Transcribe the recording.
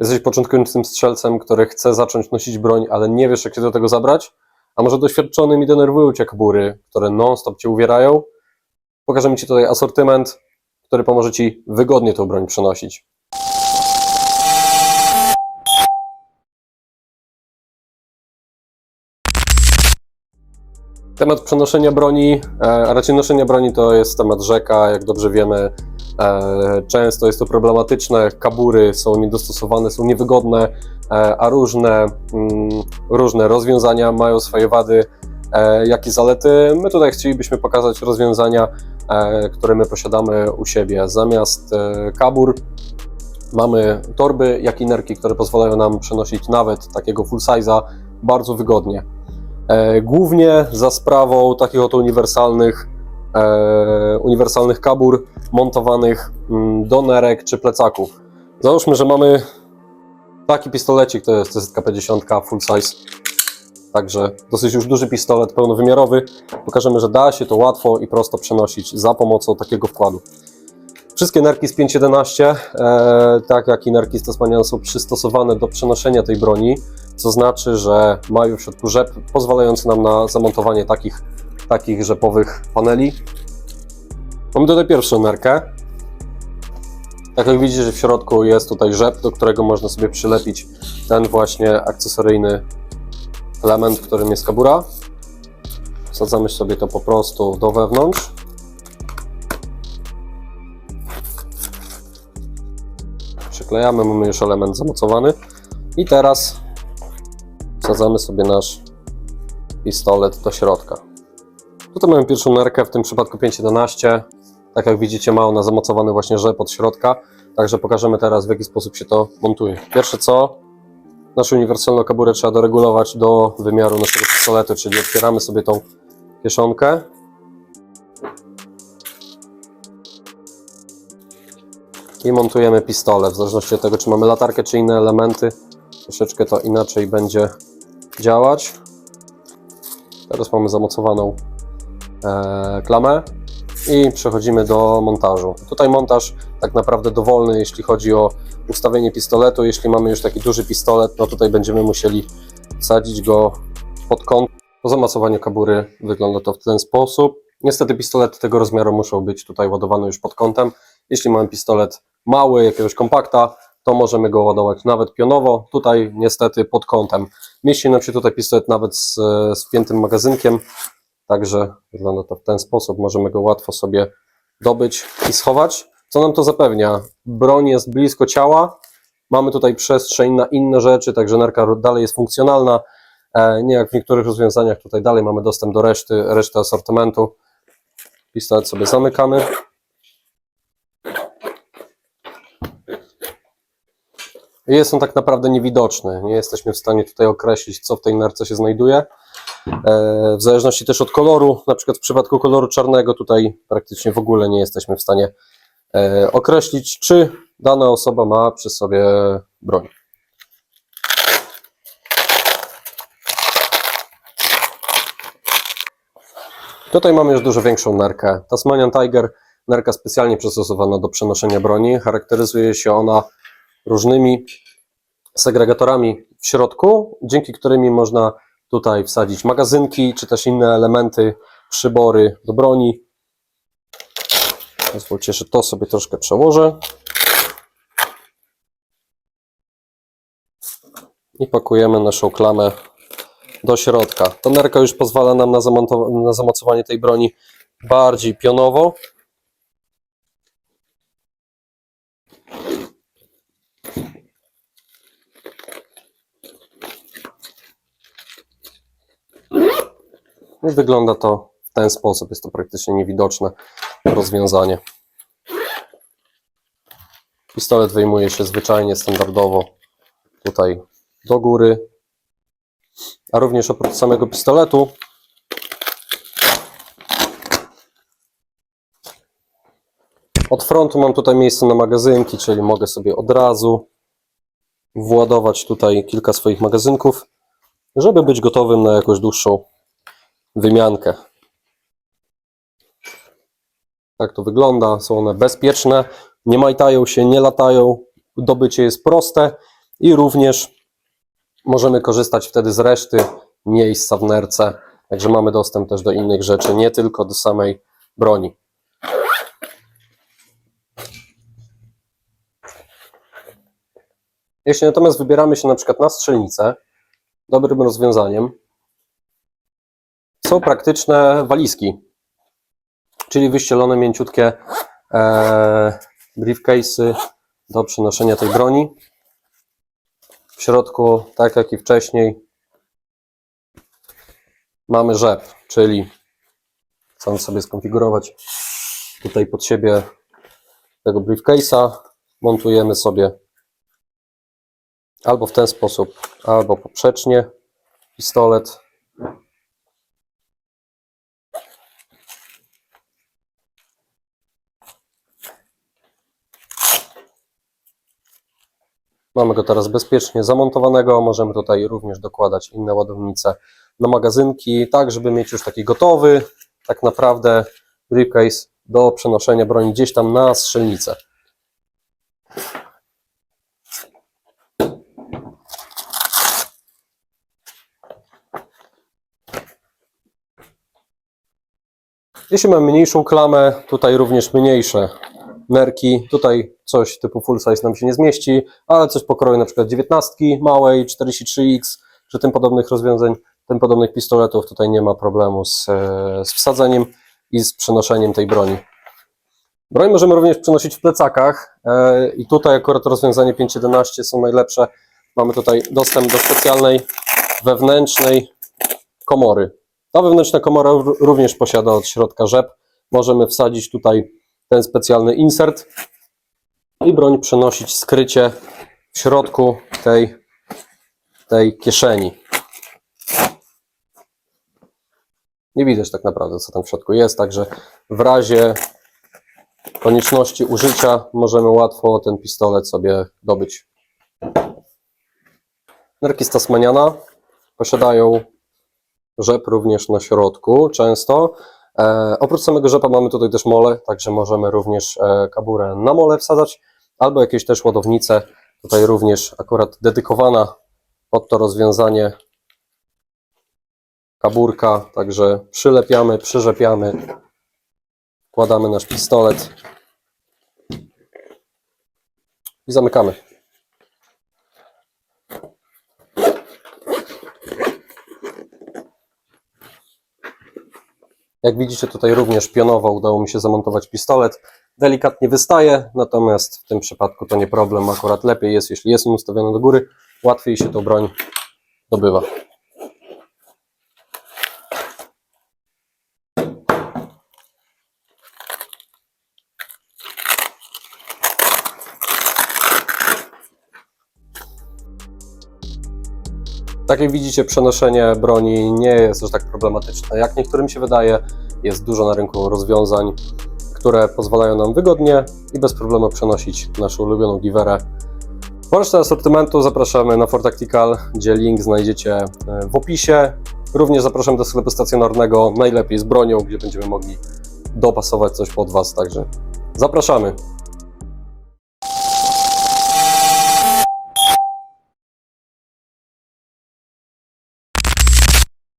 Jesteś początkującym strzelcem, który chce zacząć nosić broń, ale nie wiesz, jak się do tego zabrać? A może doświadczonym i denerwują cię kabury, które non-stop cię uwierają? Pokażemy ci tutaj asortyment, który pomoże ci wygodnie tą broń przenosić. Temat przenoszenia broni, e, a raczej noszenia broni to jest temat rzeka, jak dobrze wiemy. E, Często jest to problematyczne, kabury są niedostosowane, są niewygodne, e, a różne, mm, różne rozwiązania mają swoje wady, e, jak i zalety. My tutaj chcielibyśmy pokazać rozwiązania, które my posiadamy u siebie. Zamiast kabur mamy torby, jak i nerki, które pozwalają nam przenosić nawet takiego full size'a bardzo wygodnie. Głównie za sprawą takich oto uniwersalnych, uniwersalnych kabur montowanych mm, do nerek czy plecaków. Załóżmy, że mamy taki pistolecik, to jest ZKP-10 full size, także dosyć już duży pistolet pełnowymiarowy. Pokażemy, że da się to łatwo i prosto przenosić za pomocą takiego wkładu. Wszystkie nerki z 5.11, e, tak jak i nerki z Tasmanian są przystosowane do przenoszenia tej broni, co znaczy, że mają w środku rzep pozwalający nam na zamontowanie takich, takich rzepowych paneli. Mamy tutaj pierwszą nerkę. Tak jak widzicie, w środku jest tutaj rzep, do którego można sobie przylepić ten właśnie akcesoryjny element, którym jest kabura. Wsadzamy sobie to po prostu do wewnątrz. Przyklejamy, mamy już element zamocowany. I teraz wsadzamy sobie nasz pistolet do środka. Tutaj mamy pierwszą nerkę, w tym przypadku 5.11. Tak jak widzicie, ma ona zamocowany właśnie rzep od środka. Także pokażemy teraz, w jaki sposób się to montuje. Pierwsze co, naszą uniwersalną kaburę trzeba doregulować do wymiaru naszego pistoletu, czyli otwieramy sobie tą kieszonkę. I montujemy pistolet. W zależności od tego, czy mamy latarkę, czy inne elementy, troszeczkę to inaczej będzie działać. Teraz mamy zamocowaną e, klamę i przechodzimy do montażu. Tutaj montaż tak naprawdę dowolny, jeśli chodzi o ustawienie pistoletu. Jeśli mamy już taki duży pistolet, no tutaj będziemy musieli wsadzić go pod kąt. Po zamocowaniu kabury wygląda to w ten sposób. Niestety pistolety tego rozmiaru muszą być tutaj ładowane już pod kątem. Jeśli mamy pistolet mały, jakiegoś kompakta, to możemy go ładować nawet pionowo. Tutaj niestety pod kątem. Mieści nam się tutaj pistolet nawet z, wpiętym magazynkiem, także wygląda to w ten sposób. Możemy go łatwo sobie dobyć i schować. Co nam to zapewnia? Broń jest blisko ciała, mamy tutaj przestrzeń na inne rzeczy, także nerka dalej jest funkcjonalna. E, Nie jak w niektórych rozwiązaniach, tutaj dalej mamy dostęp do reszty, reszty asortymentu. Pistolet sobie zamykamy. Jest on tak naprawdę niewidoczny. Nie jesteśmy w stanie tutaj określić, co w tej nerce się znajduje. E, W zależności też od koloru, na przykład w przypadku koloru czarnego, tutaj praktycznie w ogóle nie jesteśmy w stanie e, określić, czy dana osoba ma przy sobie broń. Tutaj mamy już dużo większą nerkę. Tasmanian Tiger, nerka specjalnie przystosowana do przenoszenia broni. Charakteryzuje się ona różnymi segregatorami w środku, dzięki którymi można tutaj wsadzić magazynki, czy też inne elementy, przybory do broni. Pozwólcie, że to sobie troszkę przełożę. I pakujemy naszą klamę do środka. Ta nerka już pozwala nam na, na zamocowanie tej broni bardziej pionowo. I wygląda to w ten sposób. Jest to praktycznie niewidoczne rozwiązanie. Pistolet wyjmuje się zwyczajnie, standardowo tutaj do góry. A również oprócz samego pistoletu od frontu mam tutaj miejsce na magazynki, czyli mogę sobie od razu władować tutaj kilka swoich magazynków, żeby być gotowym na jakąś dłuższą wymiankę. Tak to wygląda. Są one bezpieczne, nie majtają się, nie latają. Dobycie jest proste i również możemy korzystać wtedy z reszty miejsca w nerce, także mamy dostęp też do innych rzeczy, nie tylko do samej broni. Jeśli natomiast wybieramy się na przykład na strzelnicę, dobrym rozwiązaniem są praktyczne walizki, czyli wyścielone mięciutkie e, briefcase'y do przenoszenia tej broni. W środku, tak jak i wcześniej, mamy rzep, czyli chcę sobie skonfigurować tutaj pod siebie tego briefcase'a, montujemy sobie albo w ten sposób, albo poprzecznie pistolet. Mamy go teraz bezpiecznie zamontowanego. Możemy tutaj również dokładać inne ładownice na magazynki, tak żeby mieć już taki gotowy, tak naprawdę briefcase do przenoszenia broni gdzieś tam na strzelnicę. Jeśli mamy mniejszą klamę, tutaj również mniejsze nerki. Tutaj coś typu full size nam się nie zmieści, ale coś pokroju na przykład 19 małej, 43X, czy tym podobnych rozwiązań, tym podobnych pistoletów, tutaj nie ma problemu z, e, z wsadzeniem i z przenoszeniem tej broni. Broń możemy również przenosić w plecakach e, i tutaj akurat rozwiązanie 5.11 są najlepsze. Mamy tutaj dostęp do specjalnej wewnętrznej komory. Ta wewnętrzna komora również posiada od środka rzep. Możemy wsadzić tutaj ten specjalny insert i broń przenosić skrycie w środku tej, tej kieszeni. Nie widać tak naprawdę, co tam w środku jest, także w razie konieczności użycia możemy łatwo ten pistolet sobie dobyć. Nerki z Tasmaniana posiadają rzep również na środku często. E, oprócz samego rzepa mamy tutaj też mole, także możemy również e, kaburę na mole wsadzać, albo jakieś też ładownice, tutaj również akurat dedykowana pod to rozwiązanie kaburka, także przylepiamy, przyrzepiamy, wkładamy nasz pistolet i zamykamy. Jak widzicie, tutaj również pionowo udało mi się zamontować pistolet. Delikatnie wystaje, natomiast w tym przypadku to nie problem. Akurat lepiej jest, jeśli jest on ustawiony do góry, łatwiej się tą broń dobywa. Tak jak widzicie, przenoszenie broni nie jest aż tak problematyczne. Jak niektórym się wydaje, jest dużo na rynku rozwiązań, które pozwalają nam wygodnie i bez problemu przenosić naszą ulubioną giwerę. Po resztę asortymentu zapraszamy na Fort Tactical, gdzie link znajdziecie e, w opisie. Również zapraszam do sklepu stacjonarnego, najlepiej z bronią, gdzie będziemy mogli dopasować coś pod Was. Także zapraszamy.